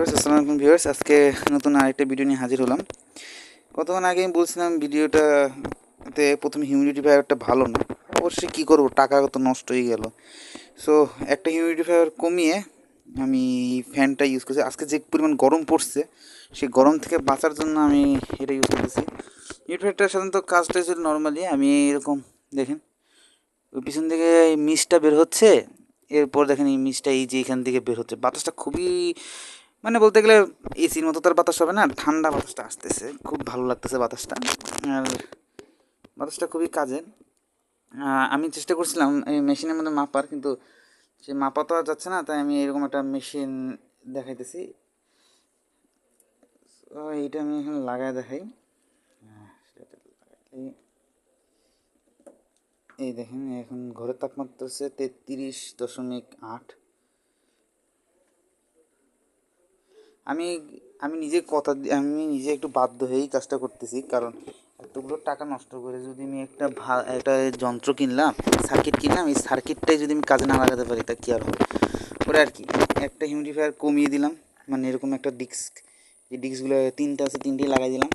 Viewers আসসালামু আলাইকুম viewers আজকে নতুন আরেকটা ভিডিও নিয়ে হাজির হলাম। কতক্ষণ আগে আমি বলছিলাম ভিডিওটাতে প্রথমে হিউমিডিফায়ারটা ভালো না। অবশ্যই কী করব? টাকা তো নষ্ট হয়ে গেল। সো একটা হিউমিডিফায়ার কমিয়ে আমি ফ্যানটা ইউজ করছি। আজকে যে পরিমাণ গরম পড়ছে, সেই গরম থেকে বাঁচার জন্য আমি এটা ইউজ করতেছি। হিউমিডিফায়ারটা সাধারণত কাজটা ছিল নর্মালি আমি এরকম, দেখেন, ওই পিছন থেকে মিসটা বের হচ্ছে, এরপর দেখেন এই মিসটা এই যে এখান থেকে বের হচ্ছে। বাতাসটা খুবই মানে বলতে গেলে এসির মতো তার বাতাস হবে না ঠান্ডা বাতাসটা আসতেছে, খুব ভালো লাগতেছে বাতাসটা। আর বাতাসটা খুবই কাজের। আমি চেষ্টা করছিলাম এই মেশিনের মধ্যে মাপার, কিন্তু সে মাপা তো আর যাচ্ছে না, তাই আমি এরকম একটা মেশিন দেখাইতেছি। এইটা আমি এখন লাগায় দেখাই। এই দেখেন, এখন ঘরের তাপমাত্রা হচ্ছে তেত্রিশ দশমিক আট। আমি আমি নিজে কথা আমি নিজে একটু বাধ্য হয়েই কাজটা করতেছি, কারণ এতগুলো টাকা নষ্ট করে যদি আমি একটা ভা, একটা যন্ত্র কিনলাম সার্কিট কিনলাম, এই সার্কিটটাই যদি আমি কাজে না লাগাতে পারি, তা কী আর হবে? ওটা আর কি, একটা হিউমিডিফায়ার কমিয়ে দিলাম মানে এরকম একটা ডিস্ক এই ডিস্কগুলো তিনটা আছে, তিনটেই লাগাই দিলাম।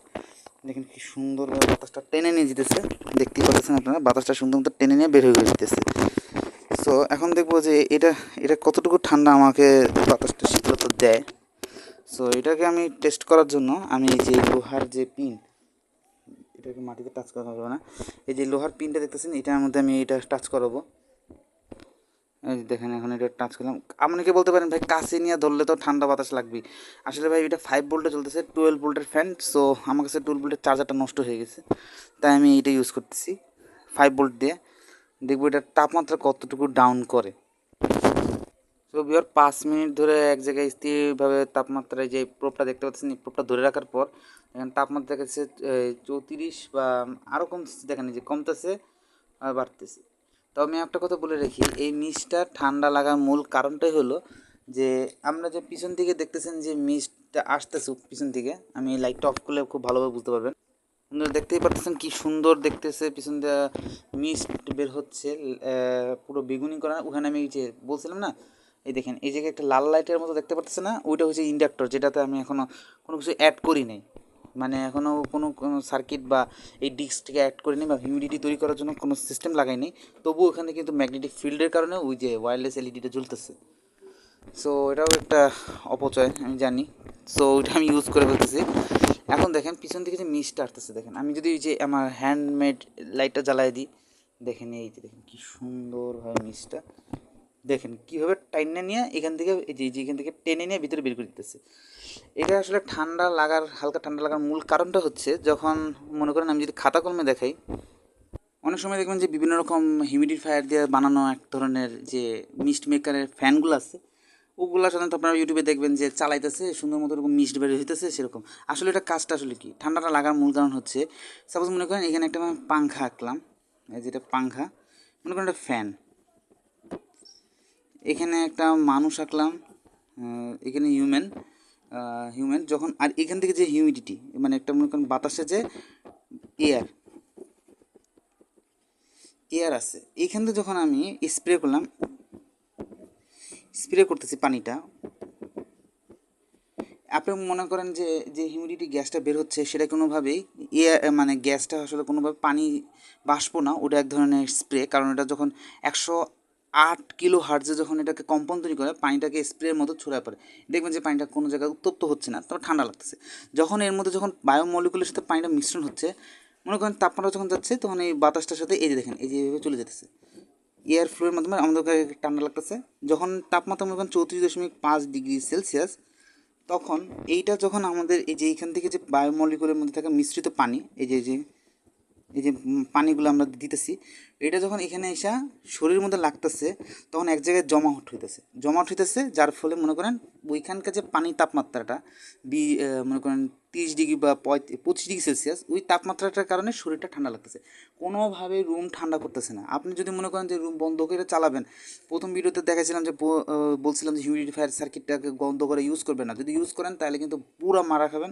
দেখেন কি সুন্দর বাতাসটা টেনে নিয়ে যেতেছে দেখতেই পাচ্ছেন আপনারা, বাতাসটা সুন্দর মতো টেনে নিয়ে বের হয়ে যেতেছে সো এখন দেখব যে এটা এটা কতটুকু ঠান্ডা আমাকে বাতাসটা শীতলতা দেয়। সো এটাকে আমি টেস্ট করার জন্য আমি যে লোহার যে পিন এটাকে মাটিতে টাচ করা হবে না। এই যে লোহার পিনটা দেখতেছেন, এটার মধ্যে আমি এটা টাচ করাবো। দেখেন, এখন এটা টাচ করলাম। আপনাকে বলতে পারেন, ভাই, কাছে নিয়ে ধরলে তো ঠান্ডা বাতাস লাগবে আসলে ভাই, এটা ফাইভ ভোল্টে চলতেছে টুয়েলভ ভোল্টের ফ্যান সো আমার কাছে টুয়েলভ ভোল্টের চার্জারটা নষ্ট হয়ে গেছে। তাই আমি এটা ইউজ করতেছি ফাইভ ভোল্ট দিয়ে। দেখব এটার তাপমাত্রা কতটুকু ডাউন করে। তো পাঁচ মিনিট ধরে এক জায়গায় স্থিরভাবে তাপমাত্রায় যে প্রোপটা দেখতে পাচ্ছেন, এই প্রোপটা ধরে রাখার পর এখানে তাপমাত্রা দেখাচ্ছে চৌত্রিশ বা আরও কমতেছে, দেখেন যে কমতেছে বাড়তেছে। তো আমি একটা কথা বলে রাখি, এই মিস্টটা ঠান্ডা লাগার মূল কারণটাই হলো যে আমরা যে পিছন থেকে দেখতেছেন যে মিস্টটা আসতেছে পিছন থেকে আমি লাইটটা অফ করলে খুব ভালোভাবে বুঝতে পারবেন। দেখতেই পাচ্ছেন কি সুন্দর দেখতেছে, পিছন দিয়ে মিস্ট বের হচ্ছে পুরো বেগুনি করা, ওখানে আমি যে বলছিলাম না এই দেখেন, এই জায়গায় একটা লাল লাইটের মতো দেখতে পাচ্ছেন না? ওইটা হচ্ছে ইন্ডাক্টর যেটাতে আমি এখনও কোনো কিছু অ্যাড করি নাই। মানে এখনও কোনো কোনো সার্কিট বা এই ডিস্কটিকে অ্যাড করিনি বা হিউমিডিটি তৈরি করার জন্য কোনো সিস্টেম লাগাইনি তবুও ওখানে কিন্তু ম্যাগনেটিক ফিল্ডের কারণে ওই যে ওয়্যারলেস এলইডিটা জ্বলতেছে। সো এটাও একটা অপচয়, আমি জানি। সো ওইটা আমি ইউজ করে ফেলতেছি এখন দেখেন, পিছন থেকে যে মিস্টটা আসতেছে, দেখেন। আমি যদি ওই যে আমার হ্যান্ডমেড লাইটটা জ্বালাই দিই, দেখেন এই যে, দেখেন কি সুন্দরভাবে মিস্টটা দেখেন কীভাবে টাইনে নিয়ে এখান থেকে এই যে এখান থেকে টেনে নিয়ে ভিতরে বের করে দিতেছে। এটা আসলে ঠান্ডা লাগার, হালকা ঠান্ডা লাগার মূল কারণটা হচ্ছে যখন, মনে করেন আমি যদি খাতা কলমে দেখাই, অনেক সময় দেখবেন যে বিভিন্ন রকম হিউমিডিফায়ার দিয়ে বানানো এক ধরনের যে মিস্ট মেকারের ফ্যানগুলো আছে, ওগুলো সাধারণত আপনারা ইউটিউবে দেখবেন যে চালাইতেছে, সুন্দর মতো এরকম মিস্ট বের হইতেছে, সেরকম। আসলে এটা কাজটা আসলে কি? ঠান্ডাটা লাগার মূল কারণ হচ্ছে সাপোজ মনে করেন এখানে একটা পাংখা আঁকলাম যেটা পাংখা, মনে করেন একটা ফ্যান এখানে একটা মানুষ আঁকলাম এখানে হিউম্যান হিউম্যান যখন, আর এখান থেকে যে হিউমিডিটি মানে একটা মনে করেন বাতাসে যে এয়ার এয়ার আছে। এখান থেকে যখন আমি স্প্রে করলাম স্প্রে করতেছি পানিটা, আপনি মনে করেন যে যে হিউমিডিটি গ্যাসটা বের হচ্ছে, সেটা কোনোভাবেই এয়ার মানে গ্যাসটা আসলে কোনোভাবে পানি বাষ্প না, ওটা এক ধরনের স্প্রে কারণ এটা যখন একশো আট কিলো হার্টজে যখন এটাকে কম্পন তৈরি করে, পানিটাকে স্প্রের মতো ছড়ায় পড়ে। দেখবেন যে পানিটা কোনো জায়গায় উত্তপ্ত হচ্ছে না তবে ঠান্ডা লাগতেছে। যখন এর মধ্যে যখন বায়োমলিকুলের সাথে পানিটা মিশ্রণ হচ্ছে, মনে করেন তাপমাত্রা যখন যাচ্ছে, তখন এই বাতাসটার সাথে এই যে দেখেন, এই যে এইভাবে চলে যেতেছে এয়ার ফ্লোয়ের মাধ্যমে আমাদেরকে ঠান্ডা লাগতেছে। যখন তাপমাত্রা মনে করেন চৌত্রিশ দশমিক পাঁচ ডিগ্রি সেলসিয়াস, তখন এইটা যখন আমাদের এই যে এইখান থেকে যে বায়োমলিকুলের মধ্যে থাকা মিশ্রিত পানি, এই যে এই যে এই যে পানিগুলো আমরা দিতেছি, এটা যখন এখানে এসে শরীরের মধ্যে লাগতেছে, তখন এক জায়গায় জমাট হইতেছে। জমাট হইতেছে, যার ফলে মনে করেন ওইখানকার যে পানির তাপমাত্রাটা, বি মনে করেন তিরিশ ডিগ্রি বা পঁচিশ ডিগ্রি সেলসিয়াস, ওই তাপমাত্রাটার কারণে শরীরটা ঠান্ডা লাগতেছে। কোনোভাবে রুম ঠান্ডা করতেছে না। আপনি যদি মনে করেন যে রুম বন্ধ করে চালাবেন, প্রথম ভিডিওতে দেখাছিলাম যে বলছিলাম যে হিউমিডিফায়ার সার্কিটটাকে বন্ধ করে ইউজ করবেন না। যদি ইউজ করেন, তাহলে কিন্তু পুরো মারা খাবেন।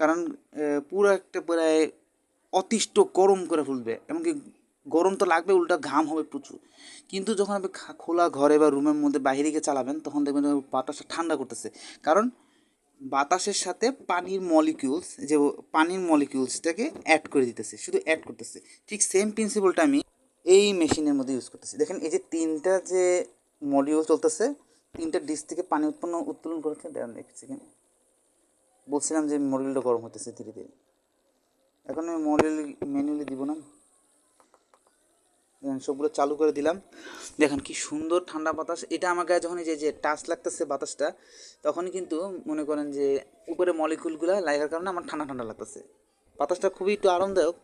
কারণ পুরো একটা প্রায় অতিষ্ঠ, গরম করে ফেলবে। এমনকি গরম তো লাগবে, উল্টা ঘাম হবে প্রচুর। কিন্তু যখন আপনি খোলা ঘরে বা রুমের মধ্যে বাইরে গিয়ে চালাবেন, তখন দেখবেন বাতাসটা ঠান্ডা করতেছে। কারণ বাতাসের সাথে পানির মলিকিউলস যে পানির মলিকিউলসটাকে অ্যাড করে দিতেছে, শুধু অ্যাড করতেছে। ঠিক সেম প্রিন্সিপালটা আমি এই মেশিনের মধ্যে ইউজ করতেছি। দেখেন, এই যে তিনটা যে মডিউল চলতেছে, তিনটা ডিস থেকে পানি উৎপন্ন উত্তোলন করেছে। দেখেন কেন বলছিলাম যে মডিউলটা গরম হতেছে ধীরে ধীরে। এখন আমি মডিউল ম্যানুয়ালি দিব না। সবগুলো চালু করে দিলাম। দেখেন, কি সুন্দর ঠান্ডা বাতাস। এটা আমার গায়ে যখন যে যে টাচ লাগতেছে বাতাসটা, তখনই কিন্তু মনে করেন যে, উপরে মলিকুলগুলো লাগার কারণে আমার ঠান্ডা ঠান্ডা লাগতেছে। বাতাসটা খুবই একটু আরামদায়ক।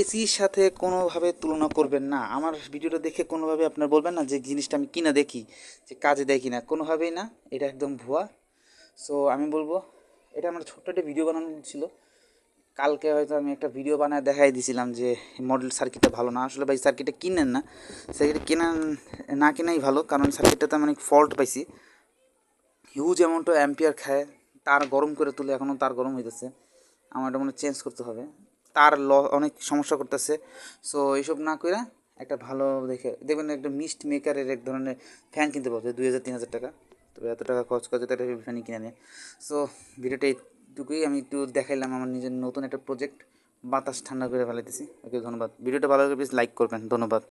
এসির সাথে কোনোভাবে তুলনা করবেন না। আমার ভিডিওটা দেখে কোনোভাবে আপনার বলবেন না যে, জিনিসটা আমি কিনা দেখি, যে কাজে দেয় কিনা। কোনোভাবেই না। এটা একদম ভুয়া। সো আমি বলব, এটা আমার ছোট্ট একটা ভিডিও বানানো ছিল। কালকে হয়তো আমি একটা ভিডিও বানায় দেখাই দিয়েছিলাম যে মডেল সার্কিটটা ভালো না। আসলে ভাই সার্কিটটা কিনেন না। সার্কিট কেনা না কেনাই ভালো, কারণ সার্কিটটাতে আমি অনেক ফল্ট পাইছি। হিউজ অ্যামাউন্ট অ্যাম্পিয়ার খায়, তার গরম করে তুলে এখনও তার গরম হইতেছে। আমার এটা মনে চেঞ্জ করতে হবে। তার ল, অনেক সমস্যা করতেছে। সো এইসব না করে একটা ভালো দেখে, দেখবেন একটা মিস্ট মেকারের এক ধরনের ফ্যান কিনতে পারবে দুই হাজার, তিন হাজার টাকা। তো এত টাকা খরচ করে একটা ফ্যানই কিনে নেয়। সো ভিডিওটা এইটুকুই আমি একটু দেখাইলাম আমার নিজের নতুন একটা প্রজেক্ট বাতাস ঠান্ডা করে ফেলাইতেছি। ওকে, ধন্যবাদ। ভিডিওটা ভালো লাগে প্লিজ লাইক করবেন। ধন্যবাদ।